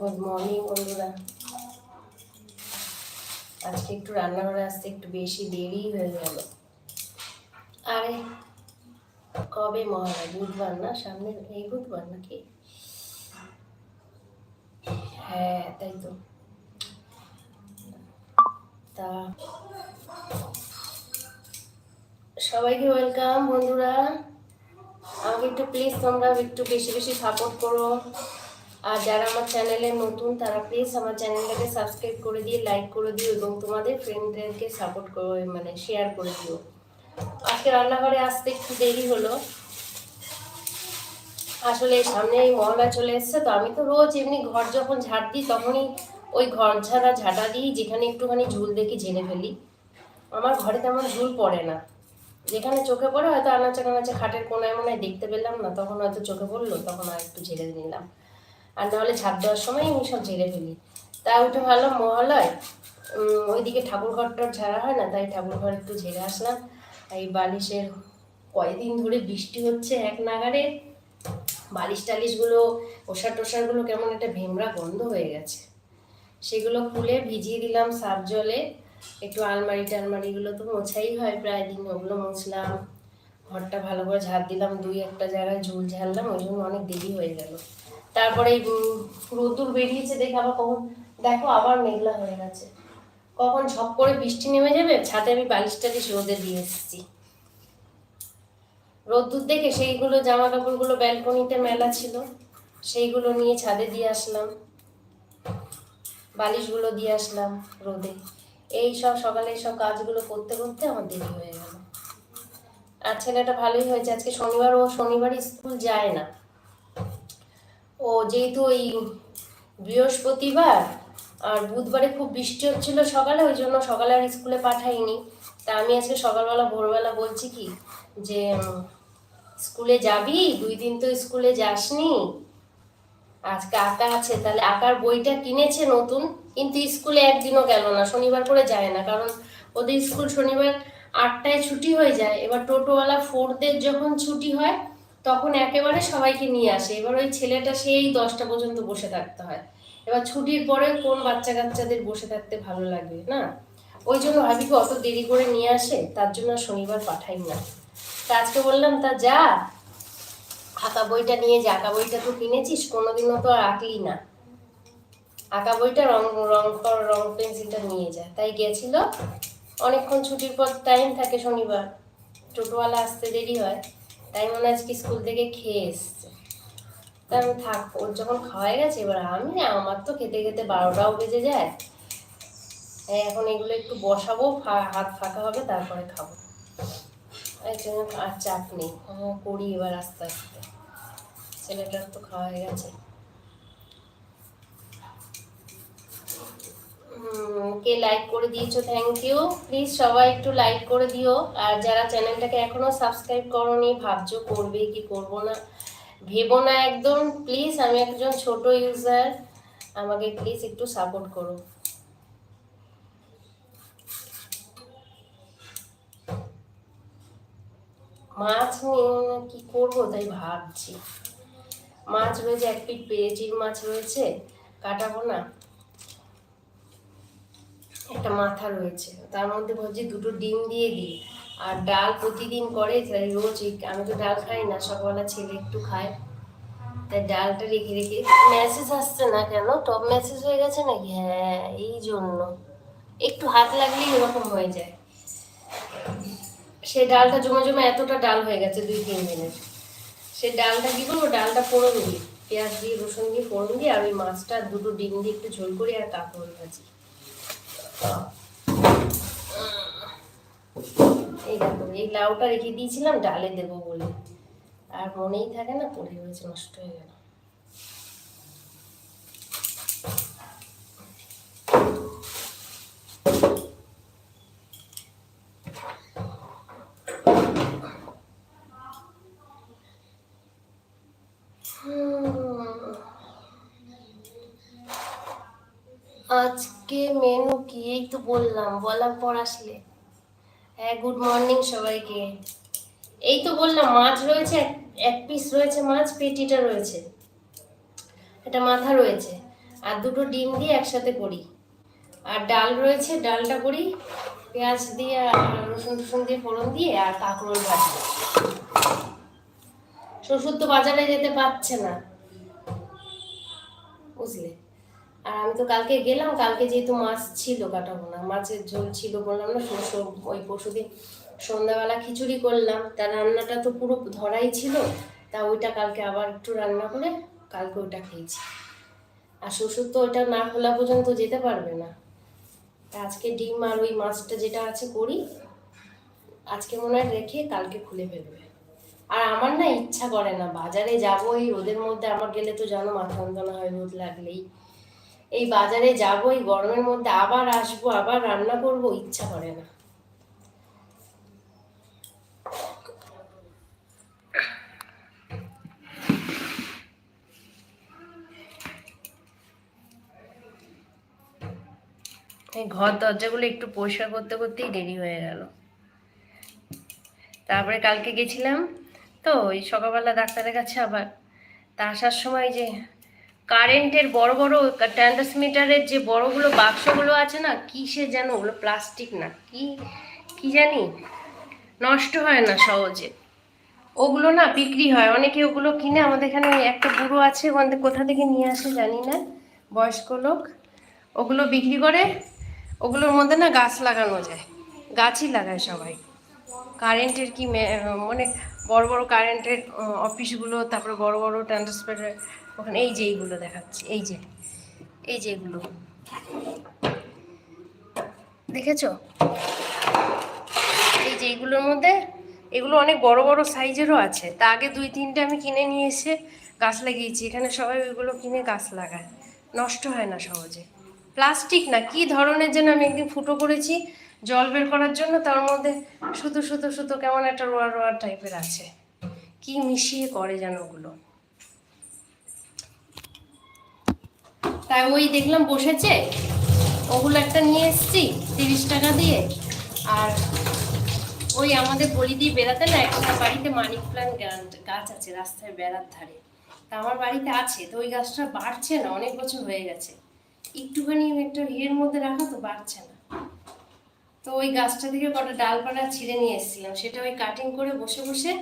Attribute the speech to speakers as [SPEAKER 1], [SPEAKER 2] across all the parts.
[SPEAKER 1] Good morning বন্ধুরা। আজকে একটু রান্নাঘরে আসতে একটু বেশি দেরি হয়ে গেল। আরে, কবে মহারাজ? বুধবার না? সামনে এই বুধবার নাকি? হ্যাঁ তাই তো। তা সবাইকে ওয়েলকাম বন্ধুরা। আমাকে একটু প্লিজ তোমরা একটু বেশি বেশি সাপোর্ট করো। আর যারা আমার চ্যানেলে নতুন, তারা প্লিজ আমার চ্যানেলটাকে সাবস্ক্রাইব করে দিয়ে লাইক করে দিও এবং তোমাদের ফ্রেন্ডদেরকে সাপোর্ট করো মানে শেয়ার করে দিও। আজকে রান্নাঘরে আসতে একটু দেরি হলো। আসলে সামনে এই মহলা চলে এসছে, তো আমি তো রোজ এমনি ঘর যখন ঝাড় দিই, তখনই ওই ঘর ঝাড়া ঝাঁটা দিই যেখানে একটুখানি ঝুল দেখি ঝেড়ে ফেলি। আমার ঘরে তেমন ঝুল পড়ে না। যেখানে চোখে পড়ে হয়তো আনাচে কানাচে খাটের কোনায় মনে দেখতে পেলাম না, তখন হয়তো চোখে পড়ল, তখন আর একটু ঝেড়ে নিলাম। আর নাহলে ঝাড় দেওয়ার সময় আমি সব ঝেড়ে ফেলি। তা উঠে ভালো মহালয় ওইদিকে ঠাকুর ঘরটা ঝাড়া হয় না, তাই ঠাকুর ঘর একটু ঝেড়ে আসলাম। এই বালিশের কয়দিন ধরে বৃষ্টি হচ্ছে এক নাগারে বালিশ টালিশগুলো, ওষার টোষারগুলো কেমন একটা ভেমরা গন্ধ হয়ে গেছে। সেগুলো খুলে ভিজিয়ে দিলাম সার্ফ জলে। একটু আলমারি টালমারিগুলো তো মোছাই হয় প্রায় দিন, ওগুলো মুছলাম। ঘরটা ভালো করে ঝাড় দিলাম, দুই একটা জায়গায় ঝুল ঝাড়লাম, ওই জন্য অনেক দেরি হয়ে গেল। তারপরে রোদ্দুর বেরিয়েছে দেখে আবার কখন, দেখো আবার মেঘলা হয়ে গেছে। কখন ঝপ করে বৃষ্টি নেমে যাবে, ছাদে আমি বালিশ টালিশ রোদে দিয়ে এসেছি। রোদ্দুর দেখে সেইগুলো জামা কাপড়গুলো ব্যালকনিতে মেলা ছিল, সেইগুলো নিয়ে ছাদে দিয়ে আসলাম। বালিশগুলো দিয়ে আসলাম রোদে। এই সব সকালে সব কাজগুলো করতে করতে আমার দেরি হয়ে গেল। আর ছেলেটা ভালোই হয়েছে, আজকে শনিবার ও শনিবার স্কুল যায় না। ও যেহেতু ওই বৃহস্পতিবার, আর বুধবারে খুব বৃষ্টি হচ্ছিল সকালে, ওই জন্য সকালে আর স্কুলে পাঠাইনি। তা আমি আজকে সকালবেলা, ভোরবেলা বলছি কি যে স্কুলে যাবি? দুই দিন তো স্কুলে যাসনি। আজকে আঁকা আছে, তাহলে আঁকার বইটা কিনেছে নতুন, কিন্তু স্কুলে একদিনও গেল না, শনিবার করে যায় না, কারণ ওদের স্কুল শনিবার আটটায় ছুটি হয়ে যায়। এবার টোটোওয়ালা ফোরদের যখন ছুটি হয় তখন একেবারে সবাইকে নিয়ে আসে। এবার ওই ছেলেটা সেই দশটা পর্যন্ত বসে থাকতে হয়। এবার ছুটির পরে কোন বাচ্চা কাচ্চাদের বসে থাকতে ভালো লাগবে না? ওই জন্য ভাবি অত দেরি করে নিয়ে আসে, তার জন্য শনিবার পাঠাই না। তা আজকে বললাম, তা যা, আঁকা বইটা নিয়ে যা। আঁকা বইটা তো কিনেছিস, কোনোদিনও তো আর আঁকলি না। আঁকা বইটা রং রং রং পেন্সিলটা নিয়ে যা। তাই গেছিল। অনেকক্ষণ ছুটির পর টাইম থাকে শনিবার। টোটোওয়ালা আসতে দেরি হয়। তাই মনে আজকে স্কুল থেকে খেয়ে এসছে। তাই আমি থাক, ওর যখন খাওয়াই গেছে, এবার আমি না, আমার তো খেতে খেতে বারোটাও বেজে যায়। এখন এগুলো একটু বসাবো হাত ফাঁকা হবে, তারপরে খাব। আর চাপ নেই করি এবার আস্তে আস্তে। ছেলেটার তো খাওয়া হয়ে গেছে। কে লাইক করে দিয়েছ থ্যাংক ইউ প্লিজ সবাই একটু লাইক করে দিও। আর যারা চ্যানেলটাকে এখনও সাবস্ক্রাইব করোনি, ভাবছ করবে কি করব না? ভেবো না একদম। প্লিজ আমি একজন ছোট ইউজার আমাকে প্লিজ একটু সাপোর্ট করো। মাছ নিয়ে কি করব? তাই ভাবছি। মাছ রয়েছে, এক পিট পেঁচির মাছ রয়েছে, কাটাবো না। একটা মাথা রয়েছে। তার মধ্যে ভাবছি দুটো ডিম দিয়ে দিই। আর ডাল প্রতিদিন করে, তাই রোজ আমি তো ডাল খাই না, সকালবেলা ছেলে একটু খায়। তাই ডালটা রেখে রেখে মেসেজ আসছে না কেন? টপ মেসেজ হয়ে গেছে নাকি? হ্যাঁ এই জন্য। একটু হাত লাগলেই এরকম হয়ে যায়। সে ডালটা জমে জমে এতটা ডাল হয়ে গেছে দুই, তিন দিনের। সে ডালটা কি করব? ডালটা ফোড়ন দিই পেঁয়াজ দিয়ে, রসুন দিয়ে, ফোড়ন দিয়ে, আর ওই মাছটা দুটো ডিম দিয়ে একটু ঝোল করি আর তারপর ভাজি। এই লাউটা রেখে দিয়েছিলাম, ডালে দেবো বলে আর মনেই থাকে না, পড়ে রয়েছে নষ্ট হয়ে গেল। আজকে মেনু বললাম, বলার পর আসলে। হ্যাঁ গুড মর্নিং সবাইকে। এই তো বললাম, মাছ রয়েছে, এক- পিস রয়েছে মাছ, পেটিটা রয়েছে। এটা মাথা রয়েছে, আর দুটো ডিম দিয়ে একসাথে করি। আর ডাল রয়েছে, ডালটা করি, পেঁয়াজ দিয়ে আর রসুন টসুন দিয়ে ফোড়ন দিয়ে, আর কাঁকরোল ভাজি। শ্বশুর তো বাজারে যেতে পারছে না। বুঝলে? আর আমি তো কালকে গেলাম, কালকে যেহেতু মাছ ছিল, কাটাবো না। মাছের ঝোল ছিল বললাম না শ্বশুর ওই পরশুদিন সন্ধ্যাবেলা খিচুড়ি করলাম। তা রান্নাটা তো পুরো ধরাই ছিল, তা ওইটা কালকে আবার একটু রান্না করে কালকে ওইটা খেয়েছি। আর শ্বশুর তো ওইটা না খোলা পর্যন্ত যেতে পারবে না। তা আজকে ডিম আর ওই মাছটা যেটা আছে করি, আজকে মনে হয় রেখে কালকে খুলে ফেলবে। আর আমার না ইচ্ছা করে না, বাজারে যাব এই রোদের মধ্যে, আমার গেলে তো জানো মাথা যন্ত্রণা হয়, রোদ লাগলেই। এই বাজারে যাব, এই গরমের মধ্যে আবার আসব, আবার রান্না করব, ইচ্ছা করে না। এই ঘর দরজাগুলো একটু পরিষ্কার করতে করতেই দেরি হয়ে গেল। তারপরে কালকে গেছিলাম, তো ওই সকালবেলা ডাক্তারের কাছে আবার, তা আসার সময় যে কারেন্টের বড় বড় ট্রান্সমিটারের যে বড়গুলো বাক্সগুলো আছে না কিসে যেন, ওগুলো প্লাস্টিক না, কি কি জানি? নষ্ট হয় না সহজে। ওগুলো না বিক্রি হয়। অনেকে ওগুলো কিনে আমাদের এখানে একটা বুড়ো আছে ওখান কোথা থেকে নিয়ে আসে জানি না, বয়স্ক লোক। ওগুলো বিক্রি করে, ওগুলোর মধ্যে না গাছ লাগানো যায়। গাছই লাগায় সবাই। কারেন্টের কি মানে বড় বড় কারেন্টের অফিসগুলো, তারপরে বড় বড় ট্রান্সফারের ওখানে এই যে এইগুলো দেখাচ্ছি, এই যে এই যে এগুলো। দেখেছ? এই যে এইগুলোর মধ্যে, এগুলো অনেক বড় বড় সাইজেরও আছে। তা আগে দুই, তিনটে আমি কিনে নিয়ে এসে গাছ লাগিয়েছি। এখানে সবাই ওইগুলো কিনে গাছ লাগায়। নষ্ট হয় না সহজে। প্লাস্টিক না, কি ধরনের যেন আমি একদিন ফুটো করেছি জল বের করার জন্য, তার মধ্যে শুধু শুধু শুধু কেমন একটা রোয়া রোয়া টাইপের আছে। কি মিশিয়ে করে যেন ওগুলো? তাই ওই দেখলাম বসেছে। ওগুলো একটা নিয়ে এসেছি, তিরিশ টাকা দিয়ে। আর ওই আমাদের বলি দিয়ে বেড়াতে না একটা বাড়িতে মানি প্লান্ট গাছ আছে রাস্তায় বেড়ার ধারে। তা আমার বাড়িতে আছে, তো ওই গাছটা বাড়ছে না, অনেক বছর হয়ে গেছে। একটুখানি একটা ইয়ের মধ্যে রাখা তো বাড়ছে না। তো ওই গাছটা থেকে কটা ডালপালা ছিঁড়ে নিয়ে এসেছিলাম। সেটা ওই কাটিং করে বসে বসে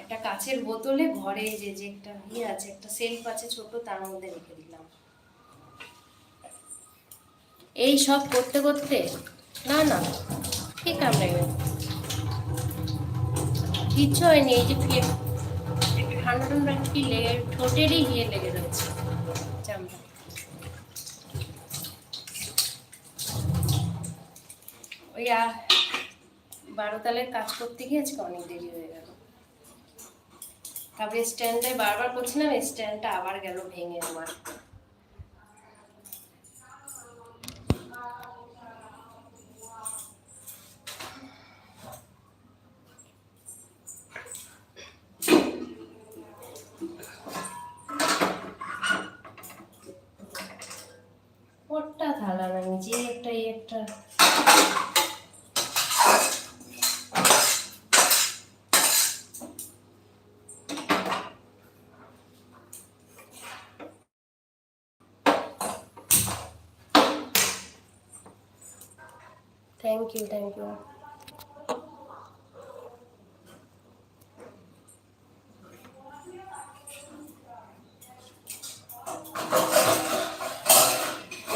[SPEAKER 1] একটা কাছের বোতলে ঘরে যে যে একটা ইয়ে আছে, একটা সেলফ আছে ছোট, তার মধ্যে রেখে দিলাম। এই সব করতে করতে? না না। কি কামড়াবে কিচ্ছু হয়নি, এই যে ঠান্ডা ঠান্ডা কি লেগে ঠোঁটেরই ইয়ে লেগে রয়েছে। চামড়া। ওই, আ- বারো তালের কাজ করতে গিয়ে আজকে অনেক দেরি হয়ে গেল। তারপরে স্ট্যান্ডে বারবার করছিলাম, স্ট্যান্ডটা আবার গেল ভেঙে আমার ওটা থালা না নিজে একটা এই একটা থ্যাংক ইউ থ্যাংক ইউ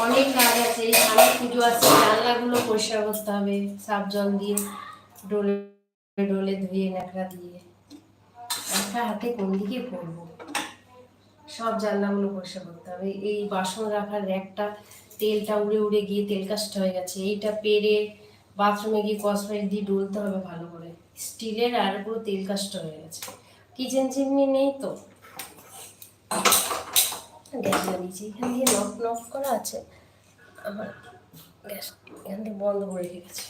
[SPEAKER 1] অনেক কাজ আছে সামনে পুজো আছে পরিষ্কার করতে হবে সাফ জল দিয়ে, ডোলে ডোলে ধুয়ে, ন্যাকড়া দিয়ে। একটা হাতে কোন দিকে করব? সব জানলাগুলো পরিষ্কার করতে হবে, এই বাসন রাখার র্যাকটা তেলটা উড়ে উড়ে গিয়ে তেল কাজটা হয়ে গেছে। এইটা পেরে বাথরুমে গিয়ে কসমেটিক দিয়ে ডলতে হবে ভালো করে। স্টিলের আর পুরো তেল কাজটা হয়ে গেছে। কিচেন চিমনি নেই তো? গ্যাস জ্বালিয়েছি এখান দিয়ে নক নক করা আছে। আমার গ্যাস এখান থেকে বন্ধ করে রেখেছি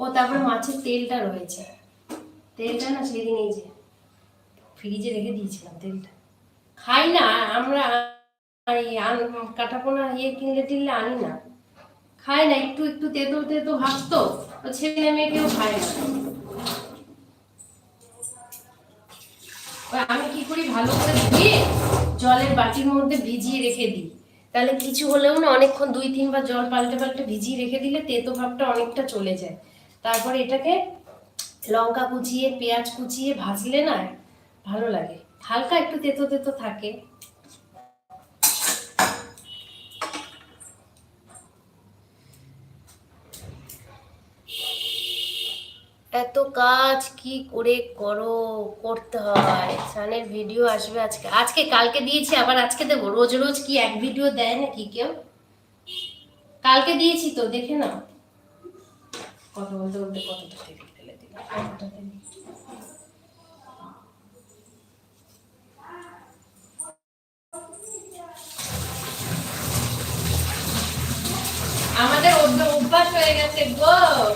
[SPEAKER 1] ও, তারপরে মাছের তেলটা রয়েছে। তেলটা না সেদিন এই যে ফ্রিজে রেখে দিয়েছিলাম তেলটা। খাই না আমরা কাটাপোনা ইয়ে কিনলে টিনলে আনি না। খাই না, একটু একটু তেতো তেতো ভাবতো ছেলে মেয়ে কেউ খায় না। আমি কি করি, ভালো করে ধুয়ে জলের বাটির মধ্যে ভিজিয়ে রেখে দিই। তাহলে কিছু হলেও না অনেকক্ষণ, দুই, তিনবার জল পাল্টে পাল্টে ভিজিয়ে রেখে দিলে তেতো ভাবটা অনেকটা চলে যায়। তারপরে এটাকে লঙ্কা কুচিয়ে, পেঁয়াজ কুচিয়ে ভাজলে না ভালো লাগে। হালকা একটু তেতো তেতো থাকে। এত কাজ কি করে করো? করতে হয়। সানের ভিডিও আসবে আজকে। আজকে কালকে দিয়েছি, আবার আজকে দেবো। রোজ রোজ কি এক ভিডিও দেয় না কি কেউ? কালকে দিয়েছি তো, দেখে নাও। কথা বলতে বলতে কতটা তেল ফেলে দিলাম। আমাদের অভ্য- অভ্যাস হয়ে গেছে গো।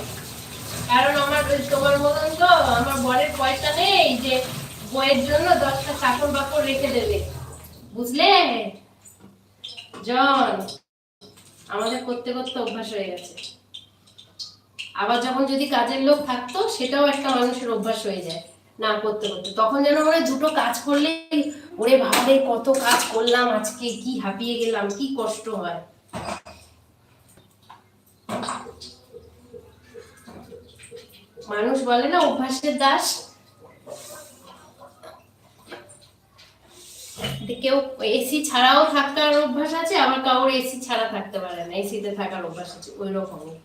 [SPEAKER 1] কারণ আমার তোমার মতন তো আমার বরের পয়সা নেই যে বইয়ের জন্য দশটা চাকর বাকর রেখে দেবে। বুঝলে? জন, আমাদের করতে করতে অভ্যাস হয়ে গেছে। আবার যখন যদি কাজের লোক থাকতো, সেটাও একটা মানুষের অভ্যাস হয়ে যায়, না করতে করতে। তখন যেন ওরা দুটো কাজ করলে ওরে ভাবে কত কাজ করলাম আজকে, কি হাঁপিয়ে গেলাম, কি কষ্ট হয়। মানুষ বলে না অভ্যাসের দাস। কেউ এসি ছাড়াও থাকার অভ্যাস আছে, আবার কারোর এসি ছাড়া থাকতে পারে না। এসিতে থাকার অভ্যাস আছে, ওই রকমই।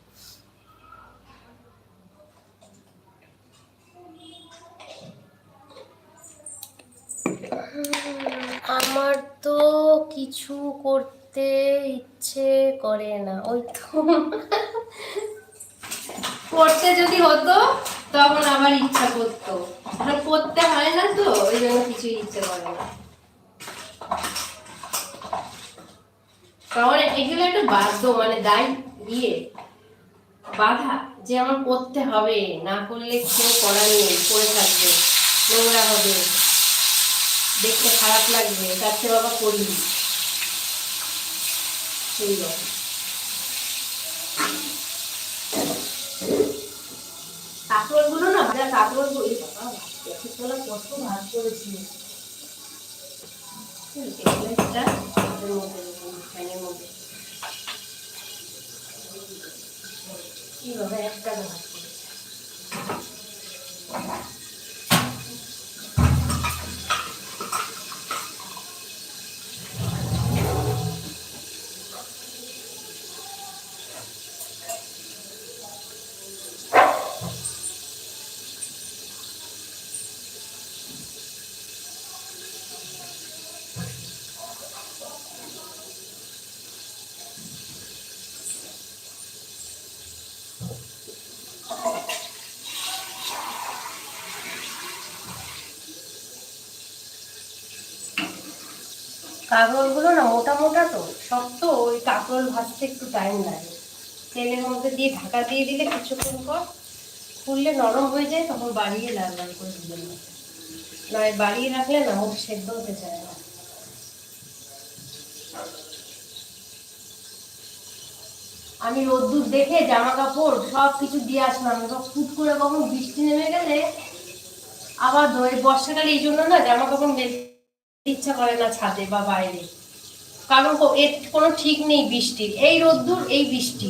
[SPEAKER 1] আমার তো কিছু করতে ইচ্ছে করে না, ওই তো। করতে যদি হতো, তখন আবার ইচ্ছা করতো। করতে হয় না তো, ওই জন্য কিছুই ইচ্ছে করে না। কারণ এগুলো একটা বাধ্য মানে দায় ইয়ে বাধা যে আমার করতে হবে, না করলে কেউ করার নেই করে থাকবে, নোংরা হবে, দেখতে খারাপ লাগবে, তার চেয়ে বাবা করি সেই রকম। কাঁকরোল না ভাজা কাঁকরোলগুলো বাবা কত ভাত করেছি। এটা ফ্যানের মধ্যে। কীভাবে একটা ভাত করেছে? কাঁকরোলগুলো না মোটা মোটা তো, শক্ত, ওই কাঁকরোল ভাজতে একটু টাইম লাগে। তেলের মধ্যে দিয়ে ঢাকা দিয়ে দিলে কিছুক্ষণ পর ফুললে নরম হয়ে যায়, তখন বাড়িয়ে লাল লাল করে দিলে নয়, বাড়িয়ে রাখলে না মুখ সেদ্ধ হতে চায় না। আমি রোদ্দুর দেখে জামা কাপড় সব কিছু দিয়ে আসলাম। এবার ফুট করে কখন বৃষ্টি নেমে গেলে আবার বর্ষাকালে এই জন্য না জামা কাপড় ইচ্ছা করে না ছাদে বা বাইরে। কারণ এর কোনো ঠিক নেই বৃষ্টির এই রোদ্দুর, এই বৃষ্টি।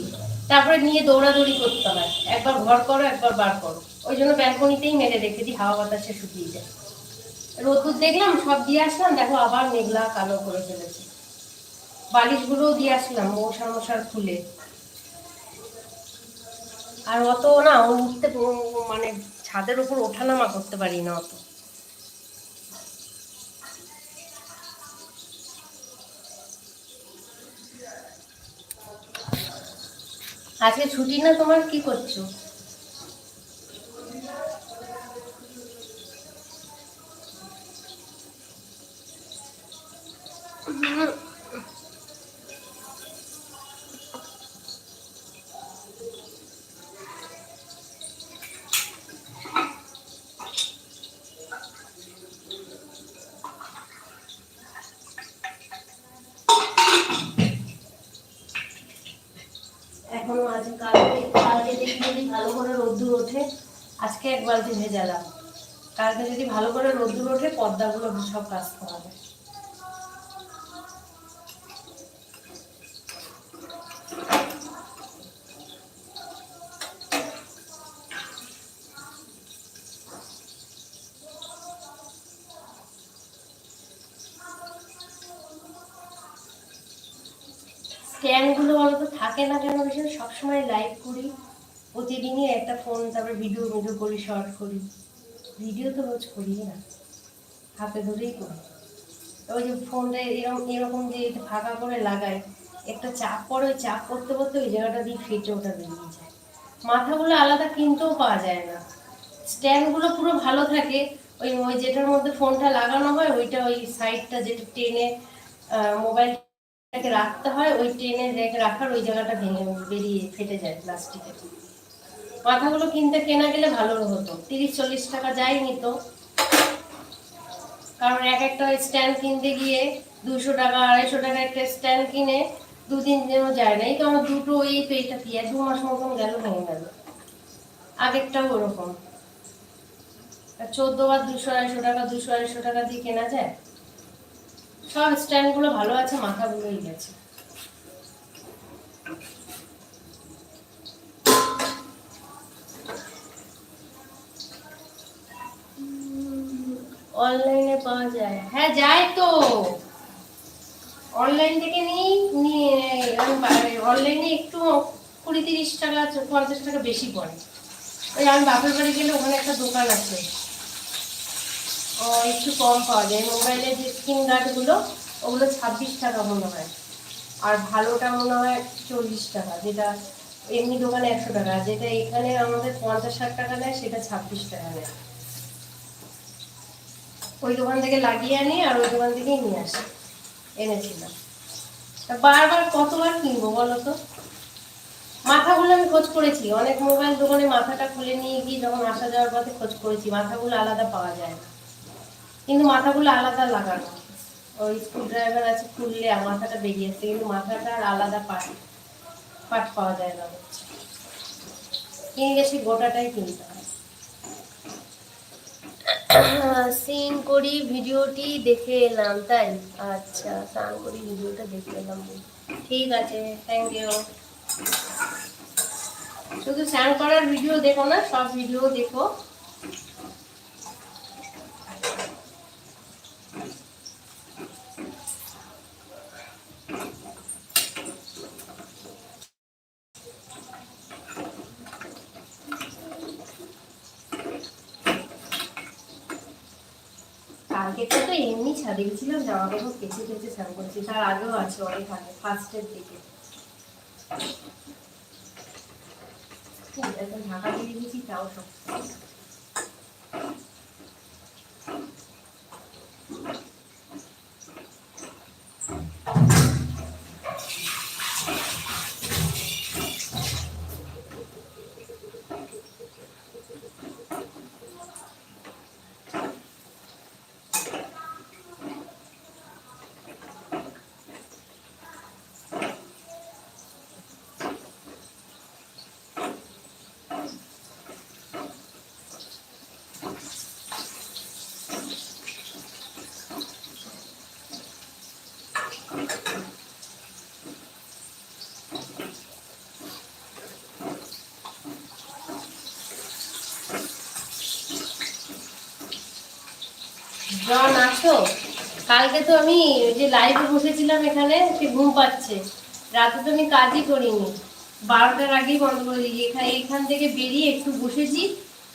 [SPEAKER 1] তারপরে নিয়ে দৌড়াদৌড়ি করতে হয় একবার ঘর করো, একবার বার করো। ওই জন্য ব্যালকনিতেই মেরে রেখে দিই, হাওয়া বাতাসে শুকিয়ে যায়। রোদ্দুর দেখলাম, সব দিয়ে আসলাম, দেখো আবার মেঘলা কালো করে ফেলেছে। বালিশগুলোও দিয়ে আসলাম, মশার মশার খুলে আর অত না, উঠতে মানে ছাদের উপর ওঠানামা করতে পারি না অত। আজকে ছুটি না তোমার কি করছ এখনও আছে কালকে কালকে দেখি যদি ভালো করে রোদ্দুর ওঠে আজকে এক বালতি ভেজালাম কালকে যদি ভালো করে রোদ্দুর ওঠে, পর্দাগুলো সব কাচতে হবে স্ট্যান্ডগুলো বলতো থাকে না কেন ভীষণ সবসময় লাইভ প্রতিদিনই একটা ফোন তারপরে ভিডিও ভিডিও করি শর্ট করি। ভিডিও তো রোজ করি না। হাতে ধরেই করি। ওই যে ফোনটা এরকম এরকম যে ফাঁকা করে লাগাই একটা চাপ পরে ওই চাপ করতে করতে ওই জায়গাটা দিয়ে ফেটে ওটা বেরিয়ে যায়। মাথাগুলো আলাদা কিনতেও পাওয়া যায় না। স্ট্যান্ডগুলো পুরো ভালো থাকে। ওই ওই যেটার মধ্যে ফোনটা লাগানো হয়, ওইটা ওই সাইডটা যেটা টেনে মোবাইলটাকে রাখতে হয়, ওই টেনে রেখে রাখার ওই জায়গাটা ভেঙে, বেরিয়ে ফেটে যায় প্লাস্টিকের মাথাগুলো কিনতে কেনা গেলে ভালো হতো। তিরিশ, চল্লিশ টাকা যায়নি তো। কারণ এক একটা স্ট্যান্ড কিনতে গিয়ে দুশো টাকা, আড়াইশো টাকা একটা স্ট্যান্ড কিনে দুদিন দিনও যায় না এই তো আমার দুটো তো এটা কি দু মাস মতন গেল, ভেঙে গেল। আগেরটাও ওরকম। চোদ্দ বার দুশো, আড়াইশো টাকা, দুশো, আড়াইশো টাকা দিয়ে কেনা যায়? সব স্ট্যান্ডগুলো ভালো আছে, মাথাগুলোই গেছে। অনলাইনে পাওয়া যায়। হ্যাঁ যায় তো। অনলাইন থেকে নিই অনলাইনে একটু কুড়ি তিরিশ টাকা, পঞ্চাশ টাকা বেশি পড়ে। ওই আমি বাপের বাড়ি গেলে ওখানে একটা দোকান আছে। ও, একটু কম পাওয়া যায়। মোবাইলের যে স্ক্রিন গার্ডগুলো ওগুলো ছাব্বিশ টাকা মনে হয়। আর ভালোটা মনে হয় চল্লিশ টাকা, যেটা এমনি দোকানে একশো টাকা। যেটা এখানে আমাদের পঞ্চাশ ষাট টাকা নেয়, সেটা ছাব্বিশ টাকা নেয়। ওই দোকান থেকে লাগিয়ে আনি আর ওই দোকান থেকেই নিয়ে আসি। এনেছিলাম। বারবার কতবার কিনবো বলো তো? মাথাগুলো আমি খোঁজ করেছি। অনেক মোবাইল দোকানে মাথাটা খুলে নিয়ে গিয়ে যখন আসা যাওয়ার পথে খোঁজ করেছি, মাথাগুলো আলাদা পাওয়া যায় না। কিন্তু মাথাগুলো আলাদা লাগানো। ওই স্ক্রু ড্রাইভার আছে, খুললে মাথাটা বেরিয়ে আসছে, কিন্তু মাথাটা আর আলাদা পাট পাট পাওয়া যায় না। কিনে গেছি, গোটাটাই কিনতে হয় সিন করি, ভিডিওটি দেখে এলাম, তাই? আচ্ছা স্নান করি, ভিডিওটা দেখে এলাম। ঠিক আছে থ্যাংক ইউ শুধু স্নান করার ভিডিও দেখো না, সব ভিডিও দেখো কালকে তো তো এমনি ছাদে গেছিলাম জামা কাপড় কেচে কেচে স্নান করছি। তার আগেও আছে অনেক আগে ফার্স্টের দিকে। ঢাকা দিয়ে দিয়েছি, তাও সব। জন আসো কালকে তো আমি যে লাইভে বসেছিলাম এখানে, সে ঘুম পাচ্ছে। রাতে তো আমি কাজই করিনি। বারোটার আগেই বন্ধ করে দিয়েছি। এখানে এখান থেকে বেরিয়ে একটু বসেছি।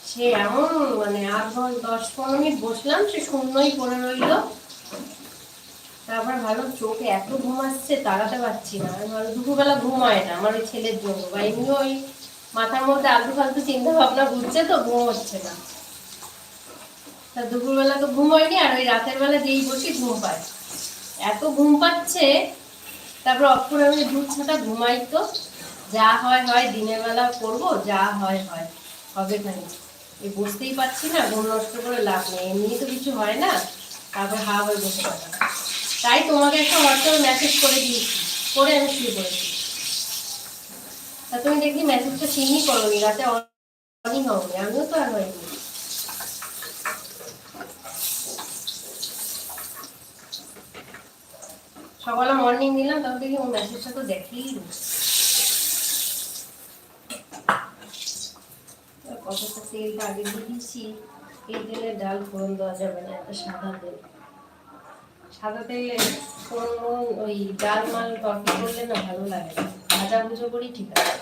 [SPEAKER 1] সে এমন মানে ঘণ্টা দশ পনেরো মিনিট বসলাম, সে শূন্যই পড়ে রইল। তারপর ভালো চোখে এত ঘুম আসছে, তাড়াতে পারছি না। ভালো দুপুরবেলা ঘুম হয় না, আমার ওই ছেলের জন্য। বা এমনিও ওই মাথার মধ্যে আলতু ফালতু চিন্তা ভাবনা ঘুরছে তো, ঘুম হচ্ছে না। তা দুপুরবেলা তো ঘুম হয়নি, আর ওই রাতের বেলা যেই বসি ঘুম পায়। এত ঘুম পাচ্ছে, তারপর অফ করে আমি দুধ ছাটা ঘুমাই তো। যা হয় হয়, দিনের বেলা করব, যা হয় হয়, হবে খানি এই বসতেই পারছি না, ঘুম নষ্ট করে লাভ নেই। এমনি তো কিছু হয় না, তারপর হা হয়ে বসে থাকা তাই তোমাকে একটা হোয়াটসঅ্যাপে মেসেজ করে দিয়েছি, করে আমি শুয়ে পড়েছি। তা তুমি দেখি মেসেজটা চিনি করোনি, রাতে অনই হওনি, আমিও তো আর হয়নি। সকালে মর্নিং দিলাম তখন দেখি ও মেসেজটা তো দেখেই। কতটা তেলটা আগে দিয়েছি এই তেলে ডাল ফোড়ন দেওয়া যাবে না, একটা সাদা তেল। সাদা তেলে ফোড়ন, ওই ডাল মাল তরকারি করলে না ভালো লাগে ভাজা ভুজো করি ঠিক আছে।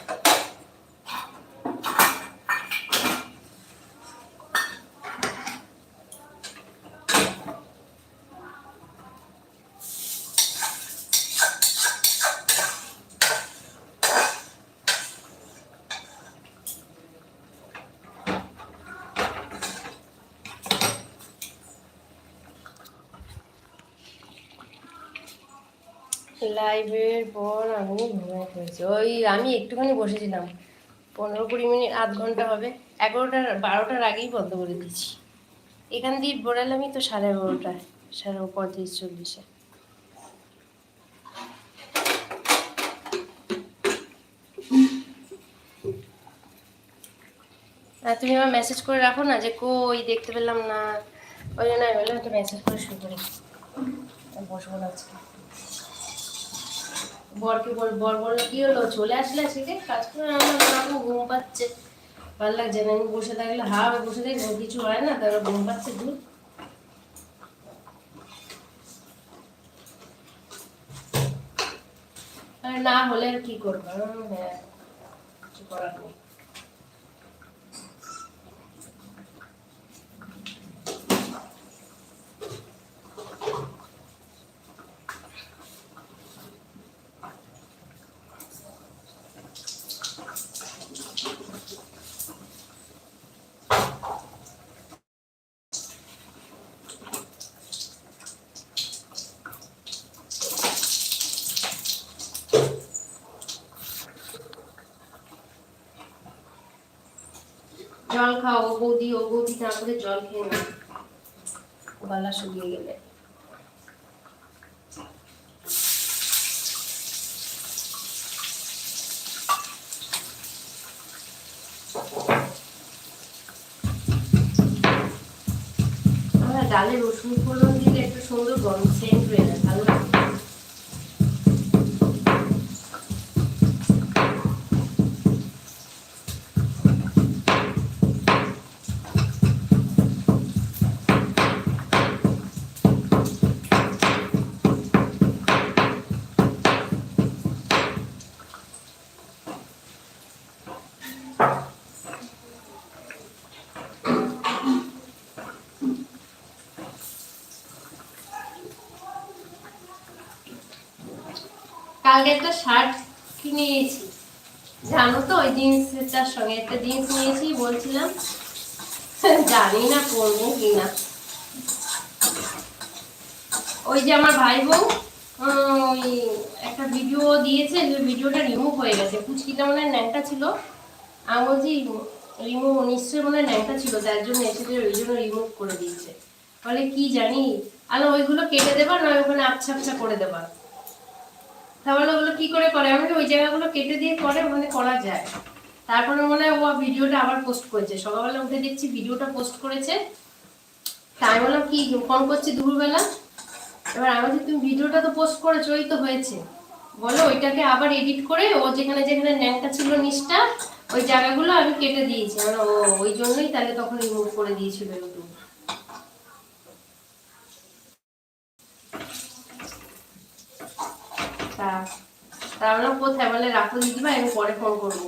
[SPEAKER 1] লাইভের পর আমি ঘুমিয়ে পড়েছি। ওই আমি একটুখানি বসেছিলাম। পনেরো কুড়ি মিনিট, আধ ঘণ্টা হবে। এগারোটার, বারোটার আগেই বন্ধ করে দিচ্ছি এখান দিয়ে বেরোলামই তো সাড়ে এগারোটায়, সাড়ে পঁয়ত্রিশ, চল্লিশে। আর তুমি আমার মেসেজ করে রাখো না যে কই দেখতে পেলাম না। ওই জন্য আমি বললাম একটা মেসেজ করে শুরু করি বসবো না আজকে। বরকে বল, বর বলল, কি হলো? চলে আসলে আজকে? কাজ করে আমার বাবু ঘুম পাচ্ছে। ভালো লাগছে না, আমি বসে থাকলে, হা বসে থাকি কিছু হয় না? তারপর ঘুম পাচ্ছে দূর। না হলে আর কি করব? হ্যাঁ কিছু করার নেই। জল খাও, ও বৌদি ও বৌদি তারপরে জল খেয়ে না গলা শুকিয়ে গেলে। ডালে রসুন ফোড়ন দিলে একটু সুন্দর গরম সেন্ট যায়, ভালো কালকে একটা শার্ট কিনে নিয়েছি জানো তো, ওই জিন্সটার সঙ্গে একটা জিন্স নিয়েছি, বলছিলাম, জানি না পরবো কিনা। ওই যে আমার ভাই বউ ওই একটা ভিডিও দিয়েছে, যে ভিডিওটা রিমুভ হয়ে গেছে। পুচকিটা মনে হয় ন্যাংটা ছিল। আমি বলছি রিমুভ নিশ্চয়ই মনে হয় ন্যাংটা ছিল তার জন্য এসে ওই জন্য রিমুভ করে দিয়েছে। বলে, কি জানি? আলো ওইগুলো কেটে দেবা, না ওখানে আচ্ছা আচ্ছা করে দেবা। তাহলে ওগুলো কি করে করে? আমি ওই জায়গাগুলো কেটে দিয়ে করে মানে করা যায়। তারপরে মনে হয় ও ভিডিওটা আবার পোস্ট করেছে। সকালবেলা উঠে দেখছি ভিডিওটা পোস্ট করেছে। তাই বললাম, কি ফোন করছি দুপুরবেলা? এবার আমি তুমি ভিডিওটা তো পোস্ট করেছ, ওই তো হয়েছে। বলো ওইটাকে আবার এডিট করে ও যেখানে যেখানে ন্যাংটা ছিল নিচটা, ওই জায়গাগুলো আমি কেটে দিয়েছি। মানে ও ওই জন্যই তাহলে তখন রিমুভ করে দিয়েছিল ইউটিউব তা তাহলে কোথায় বলে রাখো দিদিভাই আমি পরে ফোন করব।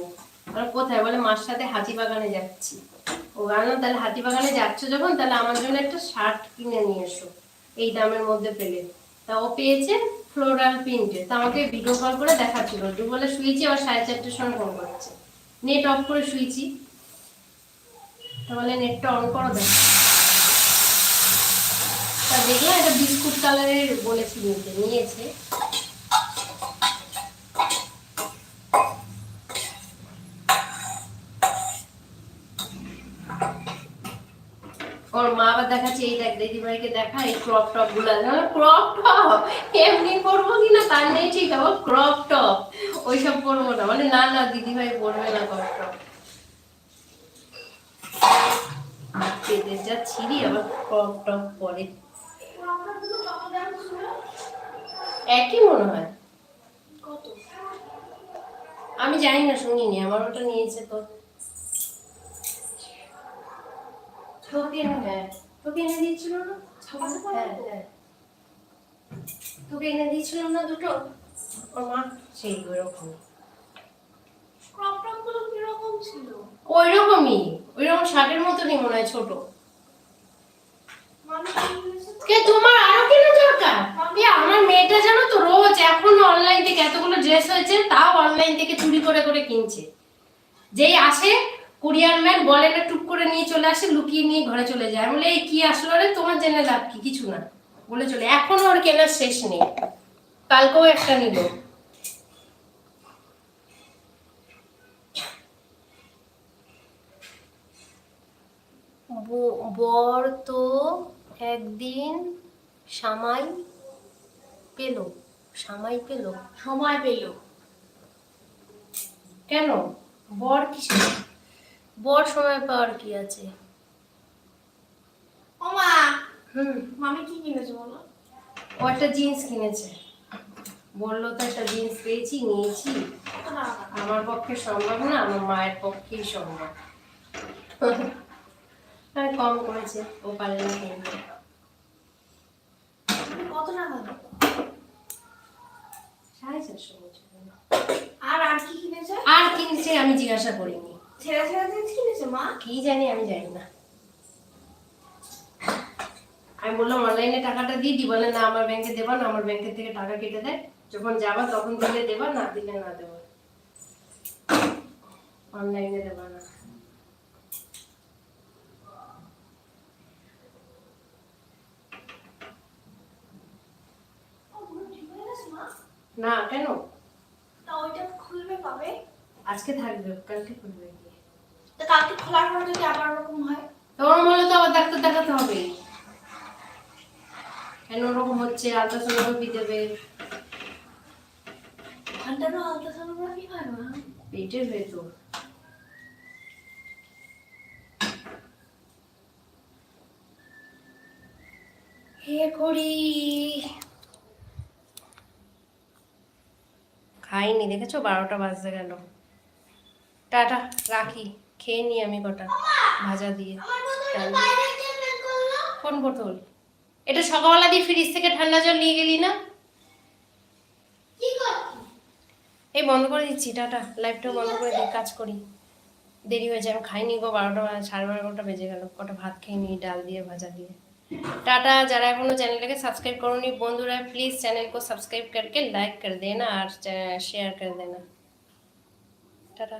[SPEAKER 1] বলে কোথায় বলে মার সাথে হাতিবাগানে যাচ্ছি। ও বললাম তাহলে হাতিবাগানে যাচ্ছ যখন, তাহলে আমার জন্য একটা শার্ট কিনে নিয়ে এসো। এই দামের মধ্যে পেলে। তা ও পেয়েছে ফ্লোরাল প্রিন্টে তা আমাকে ভিডিও কল করে দেখাচ্ছিল। দুপুরে শুয়েছি আবার সাড়ে চারটের সময় ফোন করছে। নেট অফ করে শুয়েছি তাহলে নেটটা অন করো দেখ। তা দেখলাম এটা বিস্কুট কালারের বলেছি নিতে নিয়েছে। ওর মা আবার দেখাচ্ছে এই দেখ দিদিভাইকে দেখা এই ক্রপ টপগুলো। ক্রপ টপ এমনি পরবো কিনা তার নেই ঠিক আছে ক্রপ টপ ওইসব পরবো না। মানে না না দিদিভাই পরবে না ক্রপ টপ পেটের যা ছিঁড়ি আবার ক্রপ টপ পরে। একই মনে হয়। আমি জানি না শুনিনি। আমার ওটা নিয়েছে তো। তোকে হ্যাঁ তোকে এনে দিয়েছিল না তোকে এনে দিয়েছিল না দুটো ওর মা সেই ওইরকম
[SPEAKER 2] ক্রপ টপগুলো কীরকম ছিল
[SPEAKER 1] ওই রকমই ওই রকম শার্টের মতনই মনে হয় ছোট? কে তোমার আরও কেনা দরকার আমার মেয়েটা জানো তো রোজ এখন অনলাইন থেকে এতগুলো ড্রেস হয়েছে তাও অনলাইন থেকে চুরি করে করে কিনছে যেই আসে কুরিয়ার ম্যান বলে না টুক করে নিয়ে চলে আসে লুকিয়ে নিয়ে ঘরে চলে যায়। বলি এই কি আসলো রে? তোমার জেনে লাভ কি? কিছু না। বলে চলে এখনও ওর কেনার শেষ নেই। কালকেও একটা নিল। বর তো একদিন সামাই পেল সামাই পেল।
[SPEAKER 2] সময় পেল।
[SPEAKER 1] কেন? বর কিসে বর সময় পাওয়ার কি আছে?
[SPEAKER 2] ও মা!
[SPEAKER 1] হুম।
[SPEAKER 2] মামি কি কিনেছে বলো?
[SPEAKER 1] ও একটা জিন্স কিনেছে। বলল তো একটা জিন্স পেয়েছি নিয়েছি। আমার পক্ষে সম্ভব না আমার মায়ের পক্ষেই সম্ভব। আর কম করেছে ও পারে না কিনতে।
[SPEAKER 2] কত টাকা
[SPEAKER 1] সাড়ে চারশো
[SPEAKER 2] আর আর কি কিনেছে?
[SPEAKER 1] আর কিনছে আমি জিজ্ঞাসা করিনি।
[SPEAKER 2] ছেঁড়া ছেঁড়া জিনিস কিনেছে মা?
[SPEAKER 1] কি জানি আমি জানি না। আমি বললাম অনলাইনে টাকাটা দিয়ে দি। বলে না আমার ব্যাংকে দেবা না আমার ব্যাংকের থেকে টাকা কেটে দেয় যখন যাবা তখন দিলে দেবা না দিলে না দেবা। অনলাইনে দেবা না। না কেন?
[SPEAKER 2] তা ওইটা খুলবে পাবে
[SPEAKER 1] আজকে থাকবে কালকে গিয়ে
[SPEAKER 2] তা কালকে খোলার পর যদি আবার ওরকম হয়?
[SPEAKER 1] তখন বলে তো আবার ডাক্তার দেখাতে হবে? কেন ওরকম হচ্ছে? আলট্রাসোনোগ্রাফি দেবে।
[SPEAKER 2] আলট্রাসোনোগ্রাফি হয়
[SPEAKER 1] পেটের ভেতর হে করি। খাইনি দেখেছ? বারোটা বাজতে গেল। টাটা রাখি। খেয়ে নি আমি কটা ভাজা দিয়ে কোন বোতল এটা সকালবেলা দিয়ে ফ্রিজ থেকে ঠান্ডা জল নিয়ে গেলি না
[SPEAKER 2] কি করছি
[SPEAKER 1] এই বন্ধ করে দিচ্ছি টাটা লাইভটাও বন্ধ করে দিই কাজ করি দেরি হয়েছে আমি খাইনি গো বারোটা বা- সাড়ে বারোটা বেজে গেল কটা ভাত খেয়ে নিই ডাল দিয়ে ভাজা দিয়ে टाटा যারা এখনো চ্যানেলটাকে সাবস্ক্রাইব করোনি বন্ধুরা প্লিজ চ্যানেল को सब्सक्राइब करके लाइक कर देना और शेयर कर देना টাটা